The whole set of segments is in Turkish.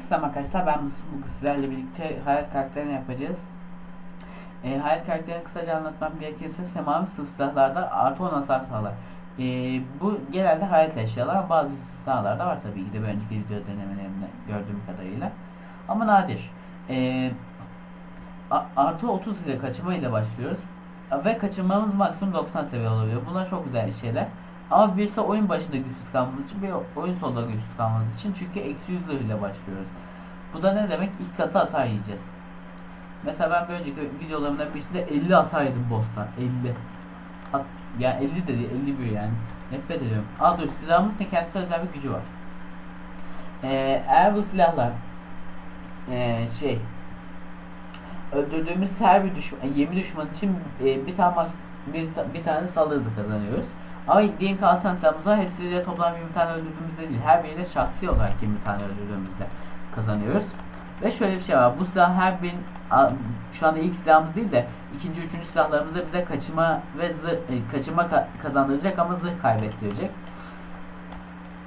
Herkese arkadaşlar ben. Bugün sizlerle birlikte hayat karakterini yapacağız. E, hayat karakterini kısaca anlatmam gerekirse semavi sınıf silahlarda artı 10 hasar sağlar. E, bu genelde hayat eşyalar bazı silahlarda var tabii ki de bir önceki video denemelerimde gördüğüm kadarıyla. Ama nadir. E, artı 30 ile kaçırma ile başlıyoruz. Ve kaçırmamız maksimum 90 seviye oluyor. Bunlar çok güzel şeyler. Ama birisi oyun başında güçsüz kalmamız için bir oyun sonunda güçsüz kalmamız için çünkü eksi 100 ile başlıyoruz. Bu da ne demek? İlk katı hasar yiyeceğiz. Mesela ben bir önceki videolarımda birisinde 50 hasar yedim boss'tan. 50. Hat, yani 50 dedi 51 yani. Nefret ediyorum. Aa dur silahımız ne kendisi özel bir gücü var. Ee, eğer bu silahlar ee, şey öldürdüğümüz her bir düşman, 20 düşman için e, bir tane maks- bir, tane saldırı hızı kazanıyoruz. Ama diyelim ki 6 tane silahımız var. Hepsiyle toplam 20 tane öldürdüğümüzde değil. Her biriyle şahsi olarak 20 tane öldürdüğümüzde kazanıyoruz. Ve şöyle bir şey var. Bu silah her bir şu anda ilk silahımız değil de ikinci, üçüncü silahlarımızda bize kaçırma ve zırh, e, kaçırma ka- kazandıracak ama zırh kaybettirecek.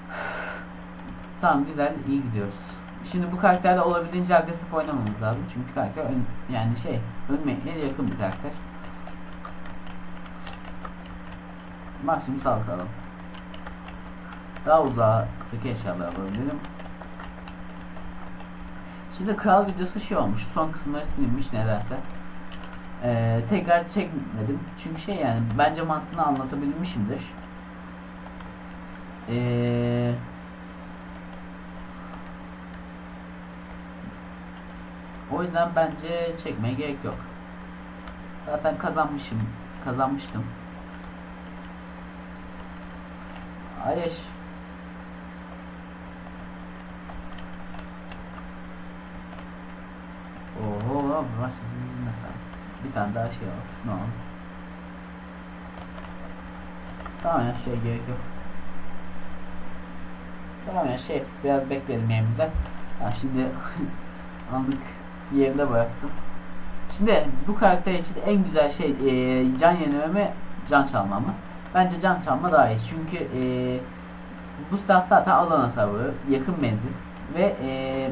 tamam güzel iyi gidiyoruz. Şimdi bu karakterde olabildiğince agresif oynamamız lazım. Çünkü karakter ön, yani şey ölmeye yakın bir karakter. Maksimum sağlık alalım. Daha uzaktaki eşyaları alabilirim. Şimdi kral videosu şey olmuş. Son kısımları silinmiş nedense. Ee, tekrar çekmedim. Çünkü şey yani bence mantığını anlatabilmişimdir. Eee O yüzden bence çekmeye gerek yok. Zaten kazanmışım. Kazanmıştım. Hayır. Oho başladı mesela. Bir tane daha şey var. Şunu al. Tamam ya şey gerek yok. Tamam ya şey biraz bekleyelim yerimizde. Ya şimdi anlık yerinde bıraktım. Şimdi bu karakter için en güzel şey e, can yenileme can çalma mı? Bence can çalma daha iyi. Çünkü e, bu silah zaten alan hasarı, yakın menzil ve e,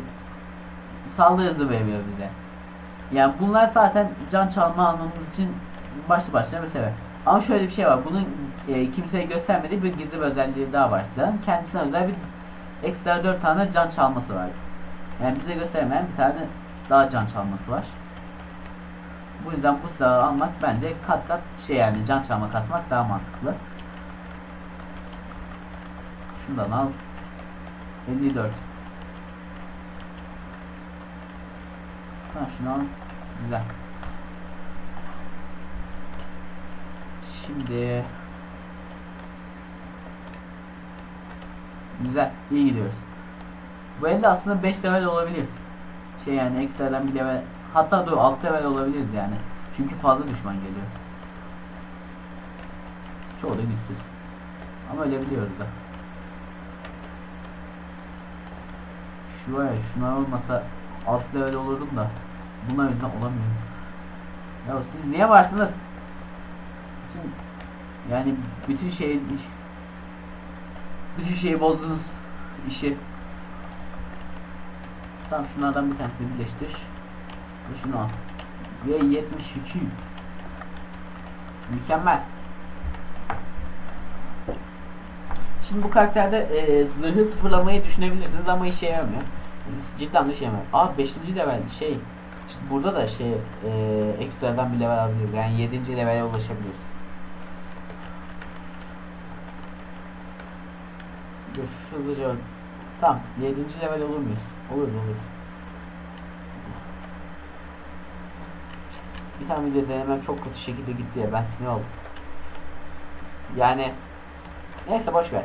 saldırı hızı veriyor bize. Yani bunlar zaten can çalma almamız için başlı başına bir sebep. Ama şöyle bir şey var. Bunun e, kimseye göstermediği bir gizli bir özelliği daha var silahın. Kendisine özel bir ekstra 4 tane can çalması var. Yani bize göstermeyen bir tane daha can çalması var. Bu yüzden bu silahı almak bence kat kat şey yani can çalma kasmak daha mantıklı. Şundan al. 54. Tamam şunu al. Güzel. Şimdi Güzel. iyi gidiyoruz. Bu elde aslında 5 level olabiliriz. Şey yani ekstradan bir level hatta dur 6 level olabiliriz yani. Çünkü fazla düşman geliyor. Çoğu da güçsüz. Ama ölebiliyoruz da. Şu var ya şunlar olmasa 6 level olurdum da bunlar yüzünden olamıyorum. Ya siz niye varsınız? Bütün, yani bütün şeyi bütün şeyi bozdunuz işi. Tamam şunlardan bir tanesini birleştir. Şunu al. Ve 72. Mükemmel. Şimdi bu karakterde e, zırhı sıfırlamayı düşünebilirsiniz ama işe yaramıyor. Cidden de işe yaramıyor. Aa 5. level şey. İşte burada da şey e, ekstradan bir level alabiliriz. Yani 7. levele ulaşabiliriz. Dur hızlıca. Tamam 7. level olur muyuz? Oluruz oluruz. Bir tane video denemem çok kötü şekilde gitti ya ben sinir oldum. Yani neyse boş ver.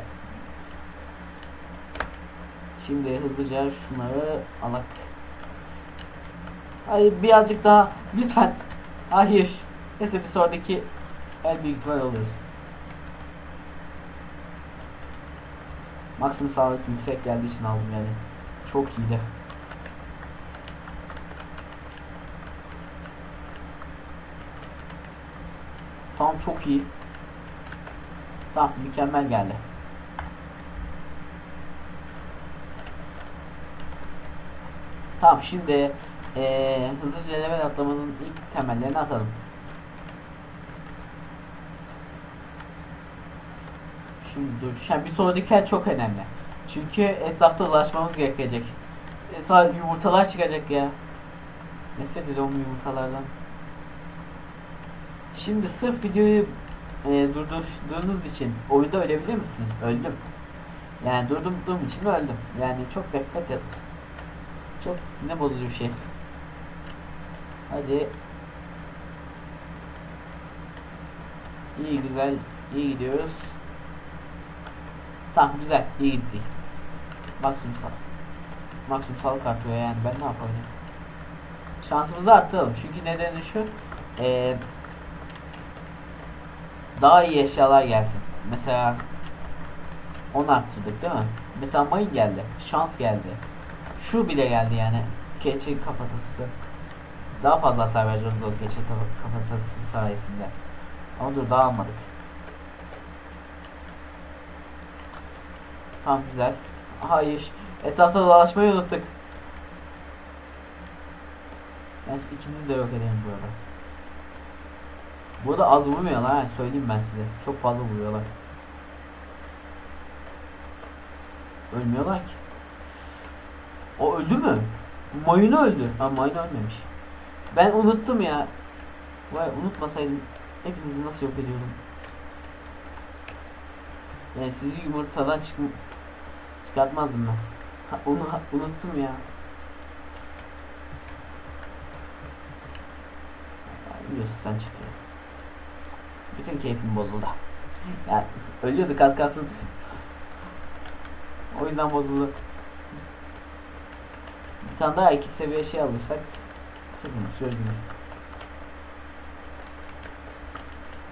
Şimdi hızlıca şunları alak. Hayır birazcık daha lütfen. Hayır. Neyse bir sonraki el büyük ihtimal oluruz. Maksimum sağlık yüksek geldiği için aldım yani. Çok iyiydi. Tamam çok iyi. Tamam mükemmel geldi. Tamam şimdi eee hızlıca level atlamanın ilk temellerini atalım. Şimdi dur. Yani bir sonraki yer çok önemli. Çünkü etrafta dolaşmamız gerekecek. E, sadece yumurtalar çıkacak ya. Nefret ediyorum yumurtalardan. Şimdi sırf videoyu e, durdurduğunuz için oyunda ölebilir misiniz? Öldüm. Yani durdurduğum için öldüm. Yani çok nefret et. Çok sinir bozucu bir şey. Hadi. İyi güzel. iyi gidiyoruz. Tamam güzel. iyi gittik. Maksimum sağ. Maksimum sağlık artıyor yani ben ne yapabilirim? Şansımızı arttıralım. Çünkü nedeni şu. Eee daha iyi eşyalar gelsin. Mesela 10 arttırdık değil mi? Mesela mayın geldi. Şans geldi. Şu bile geldi yani. Keçi kafatası. Daha fazla hasar vereceğiz o keçi kafa- kafatası sayesinde. Ama dur daha almadık. Tamam güzel. Hayır. Etrafta dolaşmayı unuttuk. Ben ikinizi de yok edelim bu arada. Burada az vurmuyorlar ha söyleyeyim ben size. Çok fazla vuruyorlar. Ölmüyorlar ki. O öldü mü? Mayını öldü. Ha mayını ölmemiş. Ben unuttum ya. Vay unutmasaydım hepinizi nasıl yok ediyordum. Yani sizi yumurtadan çık çıkartmazdım ben. Ha, onu ha- unuttum ya. Biliyorsun sen çık. Bütün keyfim bozuldu. Ya ölüyorduk az kalsın. O yüzden bozuldu. Bir tane daha iki seviye şey alırsak sıkıntı çözülür.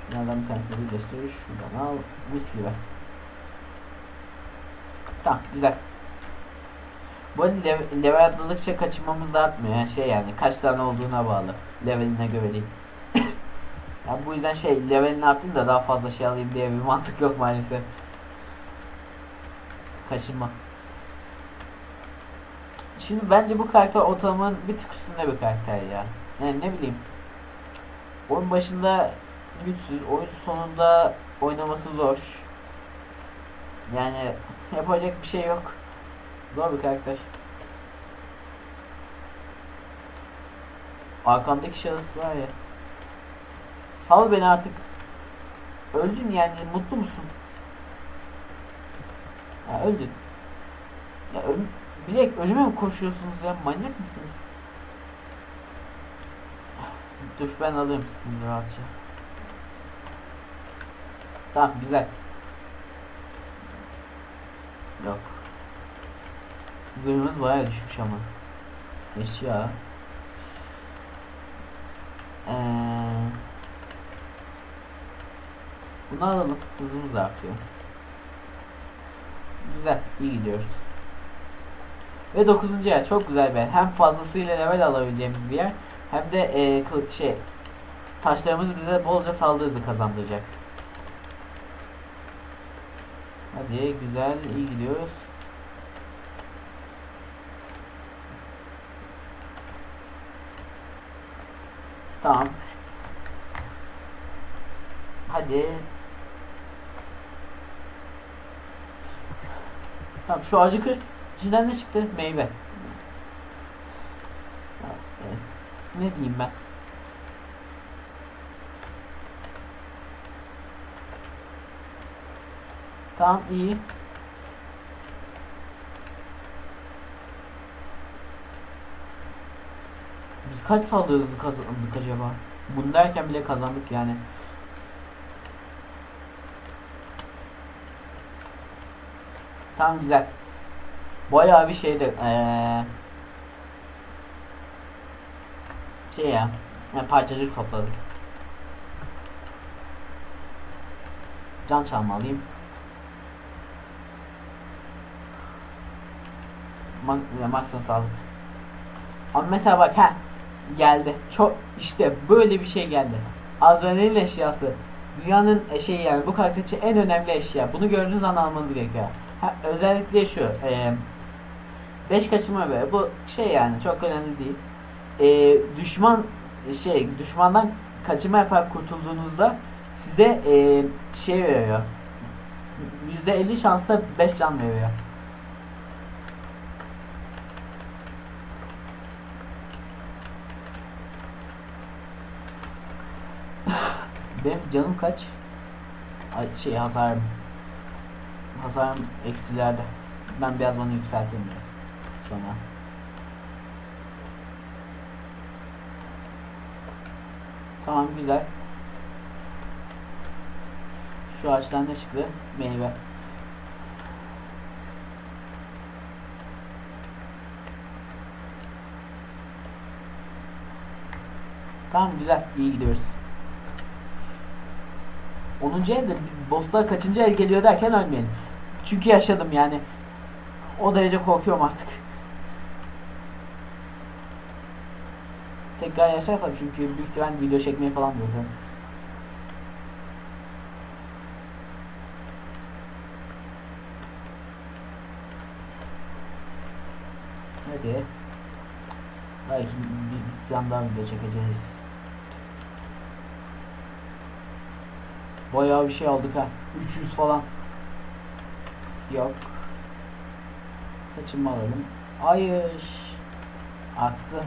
Şunlardan bir tanesini birleştir. Şuradan al. Mis gibi. Tamam güzel. Bu level atladıkça kaçınmamız da artmıyor. Yani şey yani kaç tane olduğuna bağlı. Leveline göre değil. Ya bu yüzden şey levelini arttırayım da daha fazla şey alayım diye bir mantık yok maalesef. Kaşınma. Şimdi bence bu karakter ortalamanın bir tık üstünde bir karakter ya. Yani ne bileyim. Oyun başında güçsüz, oyun sonunda oynaması zor. Yani yapacak bir şey yok. Zor bir karakter. Arkamdaki şahıs var ya. Sal beni artık. Öldün yani mutlu musun? Ya öldün. Ya öl Bilek ölüme mi koşuyorsunuz ya manyak mısınız? Dur ben alırım sizi rahatça. Tamam güzel. Yok. Zırhımız bayağı düşmüş ama. Eşya. Eee bunu alalım. Hızımız da artıyor. Güzel. iyi gidiyoruz. Ve 9. yer çok güzel bir yer. Hem fazlasıyla level alabileceğimiz bir yer. Hem de e, şey taşlarımız bize bolca saldırı kazandıracak. Hadi güzel iyi gidiyoruz. Tamam. Hadi. Tamam şu ağacı kır. İçinden ne çıktı? Meyve. Ne diyeyim ben? Tamam iyi. Biz kaç saldırı kazandık acaba? Bunu derken bile kazandık yani. Tamam güzel. Bayağı bir şeydi. Ee, şey ya. Yani parçacık topladık. Can çalmalıyım. Mak maksimum sağlık. Ama mesela bak ha geldi. Çok işte böyle bir şey geldi. Adrenalin eşyası. Dünyanın e, şeyi yani bu karakter için en önemli eşya. Bunu gördüğünüz an almanız gerekiyor. Özellikle şu. E, 5 kaçırma böyle. Bu şey yani çok önemli değil. Ee, düşman şey düşmandan kaçırma yaparak kurtulduğunuzda size ee, şey veriyor. %50 şansla 5 can veriyor. Benim canım kaç? Ay şey hasarım. Hasarım eksilerde. Ben biraz onu yükselteyim biraz. Sonra. Tamam güzel. Şu ağaçtan ne çıktı? Meyve. Tamam güzel. iyi gidiyoruz. 10. elde bosslar kaçıncı el geliyor derken ölmeyin. Çünkü yaşadım yani. O derece korkuyorum artık. Tekrar yaşarsam çünkü büyük ihtimal video çekmeyi falan bırakıyorum. Hadi. Belki bir, bir tane daha video çekeceğiz. Bayağı bir şey aldık ha. 300 falan. Yok. Kaçınma alalım. Hayır. Arttı.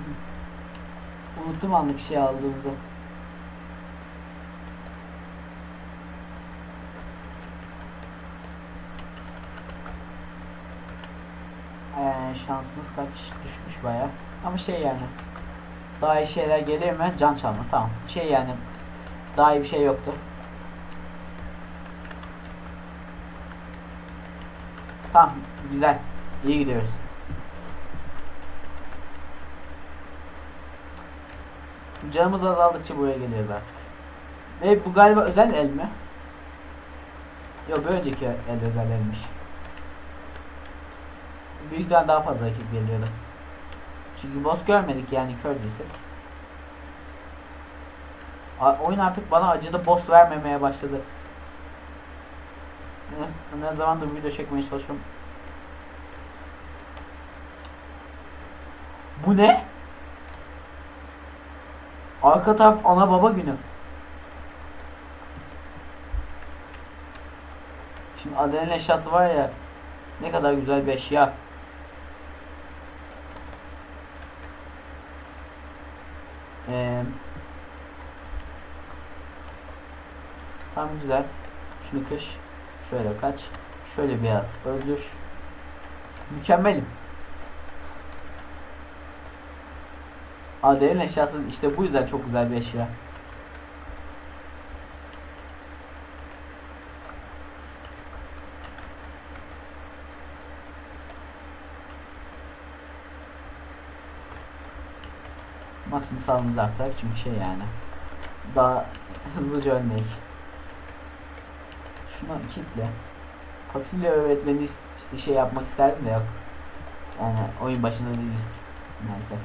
Unuttum anlık şey aldığımızı. Ee, şansımız kaç düşmüş baya. Ama şey yani. Daha iyi şeyler gelir mi? Can çalma. Tamam. Şey yani. Daha iyi bir şey yoktu. Tamam. Güzel. İyi gidiyoruz. Canımız azaldıkça buraya geliyoruz artık. Ve bu galiba özel el mi? Yok bir önceki el özel elmiş. Büyükten daha fazla rakip geliyordu. Çünkü boss görmedik yani kör değilsek. Oyun artık bana acıdı boss vermemeye başladı. Ne, ne zamandır video çekmeye çalışıyorum. Bu ne? Arka taraf ana baba günü. Şimdi Aden'in eşyası var ya. Ne kadar güzel bir eşya. Ee, tam güzel. Şunu kış. Şöyle kaç. Şöyle biraz öldür. Mükemmelim. Adel'in eşyası işte bu yüzden çok güzel bir eşya. Maksimum sağlığımızı arttırarak çünkü şey yani. Daha hızlıca ölmek. Şuna kitle. Fasulye öğretmeni şey yapmak isterdim de yok. Yani oyun başında değiliz. Maalesef.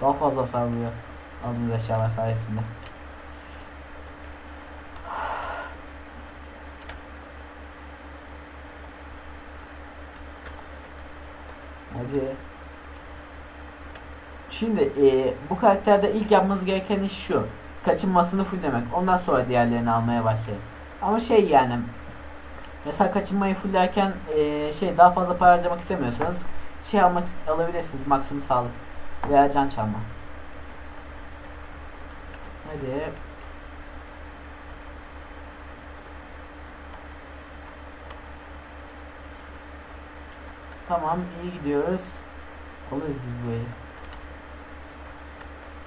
Daha fazla hasar vuruyor. Aldığımız eşyalar sayesinde. Hadi. Şimdi e, bu karakterde ilk yapmanız gereken iş şu. Kaçınmasını fulllemek. Ondan sonra diğerlerini almaya başlayın. Ama şey yani mesela kaçınmayı fulllerken e, şey daha fazla para harcamak istemiyorsanız şey almak alabilirsiniz maksimum sağlık veya can çalma. Hadi. Tamam iyi gidiyoruz. Alırız biz eli.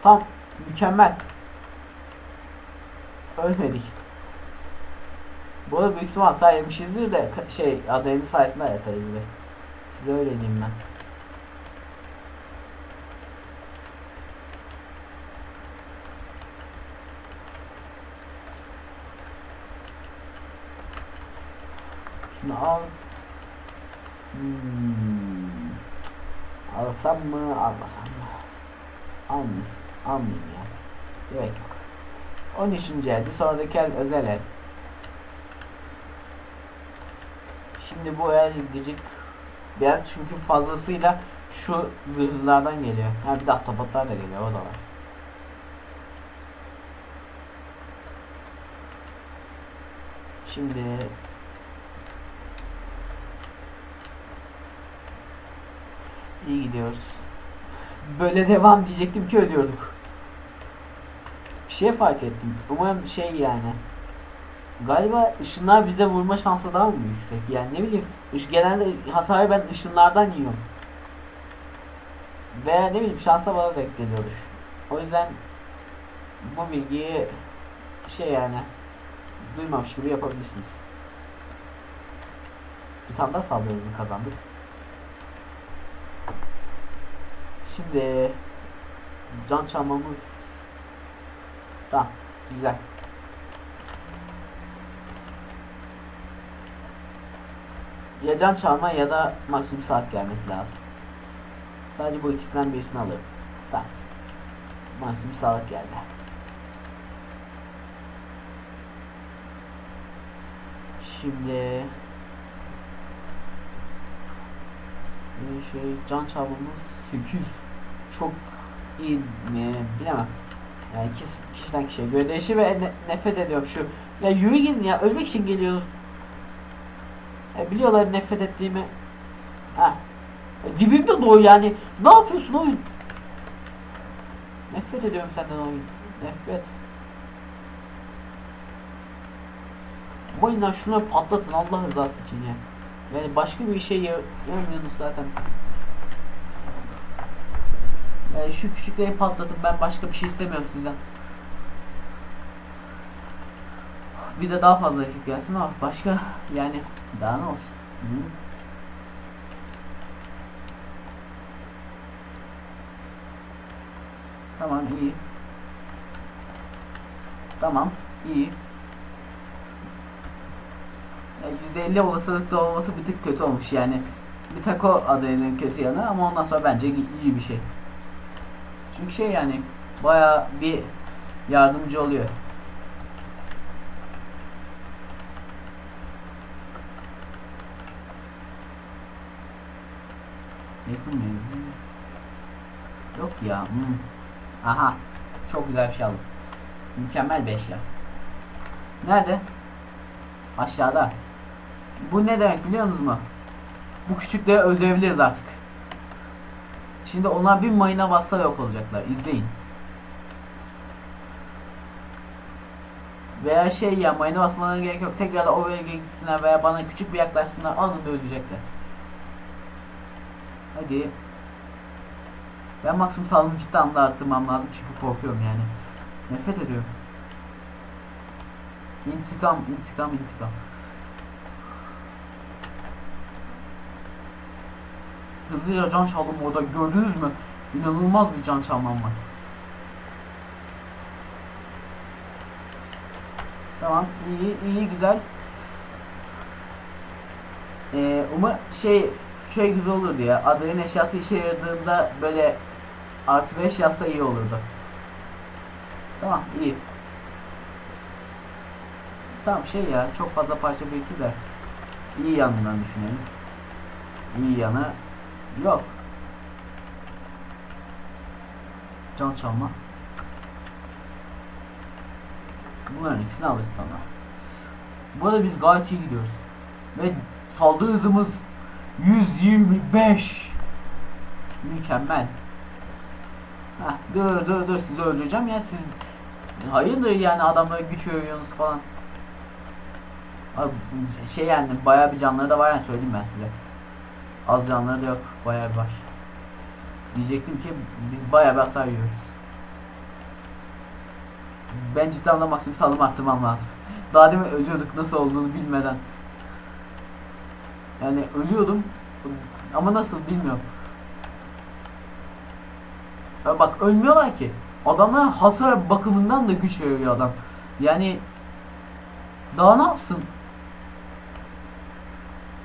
Tam mükemmel. Ölmedik. Bu arada büyük ihtimal sağ yemişizdir de şey adayın sayesinde yatarız be. Size öyle diyeyim ben. Şunu al. Hmm. Alsam mı almasam mı? Almayayım. Almayayım ya. Gerek yok. 13. elde sonraki el özel el. Şimdi bu el gıcık Bir çünkü fazlasıyla şu zırhlardan geliyor. Ha bir de ahtapotlar da geliyor o da var. Şimdi iyi gidiyoruz. Böyle devam diyecektim ki ölüyorduk. Şey fark ettim. Umarım şey yani. Galiba ışınlar bize vurma şansı daha mı yüksek? Yani ne bileyim. ış- Genelde hasarı ben ışınlardan yiyorum. Veya ne bileyim şansa bana denk geliyordur. O yüzden bu bilgiyi şey yani duymamış gibi yapabilirsiniz. Bir tane daha saldırı kazandık. Şimdi can çalmamız tamam güzel. Ya can çalma ya da maksimum saat gelmesi lazım. Sadece bu ikisinden birisini alırım. Tamam. Maksimum sağlık geldi. Şimdi şey can çalmamız 8 çok iyi mi bilemem. Yani kişi, kişiden kişiye göre değişir ve ne- nefret ediyorum şu. Ya yürü gidin ya ölmek için geliyoruz. E, biliyorlar nefret ettiğimi. Ha. E, dibimde doğu yani. Ne yapıyorsun oyun? Nefret ediyorum senden oyun. Nefret. Bu oyundan şunu patlatın Allah rızası için ya. Yani başka bir şey yapmıyorsunuz zaten. Yani şu küçükleri patlatın ben başka bir şey istemiyorum sizden. Bir de daha fazla ekip gelsin ama başka yani daha ne olsun. Hı? Tamam iyi. Tamam iyi. Yani %50 olasılıkla olması bir tık kötü olmuş yani. Bir tako adayının kötü yanı ama ondan sonra bence iyi bir şey. Çünkü şey yani baya bir yardımcı oluyor. Yakın menzil. Yok ya. hmm. Aha. Çok güzel bir şey aldım. Mükemmel bir eşya. Nerede? Aşağıda. Bu ne demek biliyor musunuz mu? Bu küçükleri öldürebiliriz artık. Şimdi onlar bir mayına bassa yok olacaklar. İzleyin. Veya şey ya mayına basmalarına gerek yok. Tekrar o bölgeye gitsinler veya bana küçük bir yaklaşsınlar. Anında ölecekler. Hadi. Ben maksimum sağlığımı cidden anda arttırmam lazım çünkü korkuyorum yani. Nefret ediyorum. İntikam, intikam, intikam. Hızlıca can çaldım orada gördünüz mü? İnanılmaz bir can çalmam var. Tamam iyi iyi güzel. Ee, umar şey şey güzel olurdu ya. Adayın eşyası işe yaradığında böyle artı 5 yazsa iyi olurdu. Tamam iyi. Tamam şey ya çok fazla parça birikti de iyi yanından düşünelim. İyi yanı yok. Can çalma. Bunların ikisini alırız sana. Bu arada biz gayet iyi gidiyoruz. Ve saldırı hızımız 125. Mükemmel. Heh, dur dur dur sizi öldüreceğim ya siz hayırdır yani adamlara güç veriyorsunuz falan. Abi, şey yani bayağı bir canları da var yani söyleyeyim ben size. Az canları da yok bayağı var. Diyecektim ki biz bayağı bir hasar yiyoruz. Ben cidden de maksimum sağlığımı arttırmam lazım. Daha demin ölüyorduk nasıl olduğunu bilmeden. Yani ölüyordum ama nasıl bilmiyorum. Ya bak ölmüyorlar ki. Adamlar hasar bakımından da güç veriyor adam. Yani daha ne yapsın?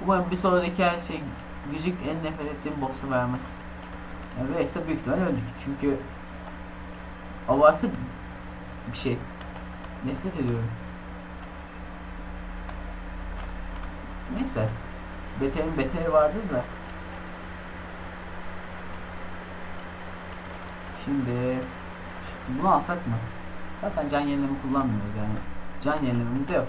Umarım bir sonraki her şey Gıcık en nefret ettiğim boss'u vermez. Yani verirse büyük ihtimal öldük. Çünkü abartı bir şey. Nefret ediyorum. Neyse. Beterin beteri vardır da. Şimdi bunu alsak mı? Zaten can yenileme kullanmıyoruz yani. Can yenilememiz de yok.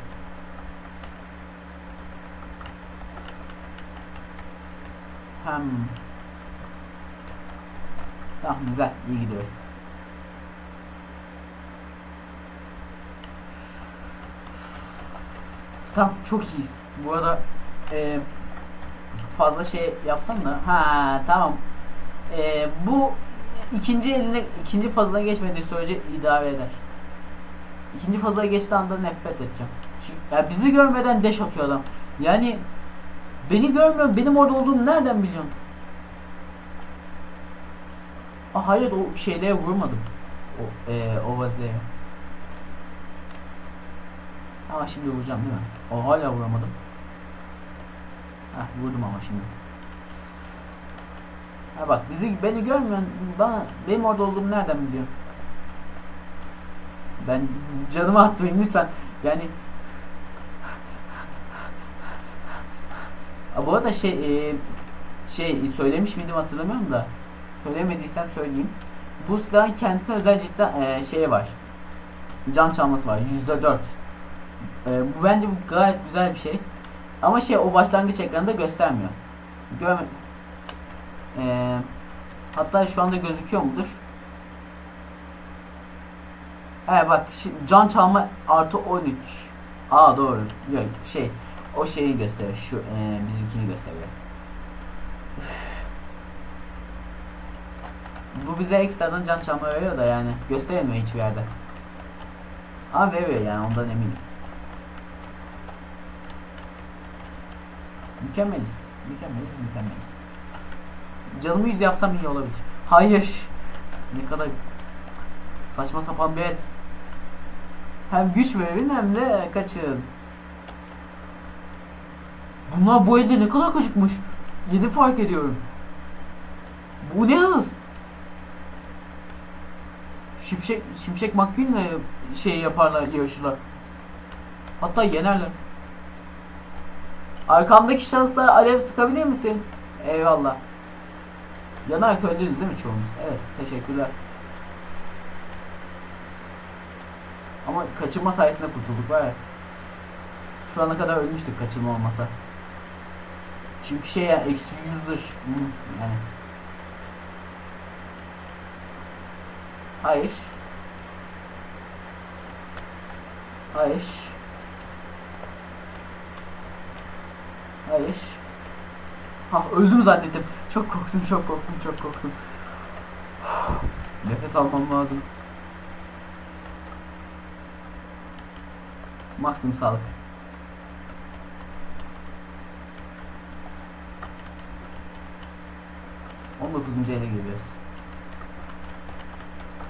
Hem Tamam güzel iyi gidiyoruz. Tamam çok iyiyiz. Bu arada e, fazla şey yapsam da ha tamam. E, bu ikinci eline ikinci fazla geçmediği sürece idare eder. İkinci fazla geçtiği anda nefret edeceğim. Çünkü ya bizi görmeden deş atıyor adam. Yani beni görmüyor, benim orada olduğumu nereden biliyorsun? Aa, hayır o şeylere vurmadım. O, e, o vaziyete. Ama şimdi vuracağım değil mi? O hala vuramadım. Heh, vurdum ama şimdi. Ha bak bizi beni görmüyorsun. Bana benim orada olduğumu nereden biliyorsun? Ben canımı attırayım lütfen. Yani bu arada şey e, şey söylemiş miydim hatırlamıyorum da söylemediysem söyleyeyim. Bu silahın kendisine özel cidden e, şeyi var. Can çalması var. Yüzde dört. E, bu bence gayet güzel bir şey. Ama şey o başlangıç ekranında göstermiyor. Görme e, hatta şu anda gözüküyor mudur? Evet bak can çalma artı 13. Aa doğru. Yok şey o şeyi gösteriyor. Şu e, bizimkini gösteriyor. Bu bize ekstradan can çalma veriyor da yani göstermiyor hiçbir yerde. Ama veriyor yani ondan eminim. Mükemmeliz. Mükemmeliz, mükemmeliz. Canımı yüz yapsam iyi olabilir. Hayır. Ne kadar saçma sapan bir el. Hem güç verin hem de kaçın. Bunlar bu elde ne kadar kaçıkmış. Yeni fark ediyorum. Bu ne hız? Şimşek, Şimşek McQueen'le şey yaparlar, yarışırlar. Hatta yenerler. Arkamdaki şahıslara alev sıkabilir misin? Eyvallah. Yanarak öldünüz değil mi çoğunuz? Evet, teşekkürler. Ama kaçırma sayesinde kurtulduk var. Şu ana kadar ölmüştük kaçırma olmasa. Çünkü şey ya eksi yüzdür. Yani. Hayır. Hayır. Hayır. Ha öldüm zannettim. Çok korktum, çok korktum, çok korktum. Nefes almam lazım. Maksimum sağlık. On dokuzuncu ele geliyoruz.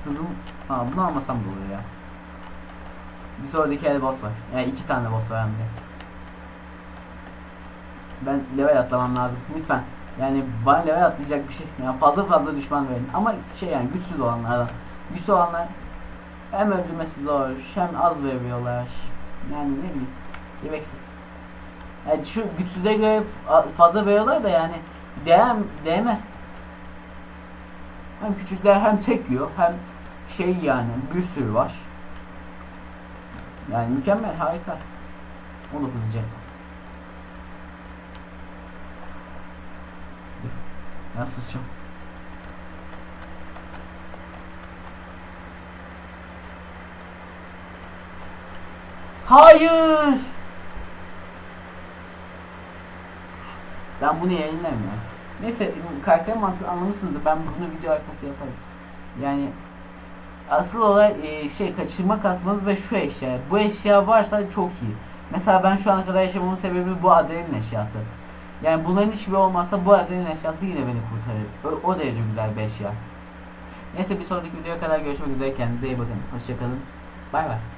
Hızım... Ha bunu almasam da olur ya. Bir sonraki el boss var. Yani iki tane boss var hem de. Ben level atlamam lazım. Lütfen. Yani bana level atlayacak bir şey. Yani fazla fazla düşman verin. Ama şey yani güçsüz olanlardan. Güçlü olanlar hem öldürmesi zor hem az veriyorlar. Yani ne bileyim. Gereksiz. Yani şu güçsüzlere göre fa- fazla veriyorlar da yani değer, değmez. Hem küçükler hem tek yiyor hem şey yani bir sürü var. Yani mükemmel harika. 19. Ya susacağım. Hayır. Ben bunu yayınlamıyorum. Neyse karakter mantığı anlamışsınızdır. Ben bunu video arkası yaparım. Yani asıl olay e, şey kaçırma kasmanız ve şu eşya. Bu eşya varsa çok iyi. Mesela ben şu ana kadar yaşamamın sebebi bu adrenalin eşyası. Yani bunların hiçbiri olmazsa bu adrenalin eşyası yine beni kurtarır. O, o derece güzel bir eşya. Neyse bir sonraki videoya kadar görüşmek üzere. Kendinize iyi bakın. Hoşçakalın. Bay bay.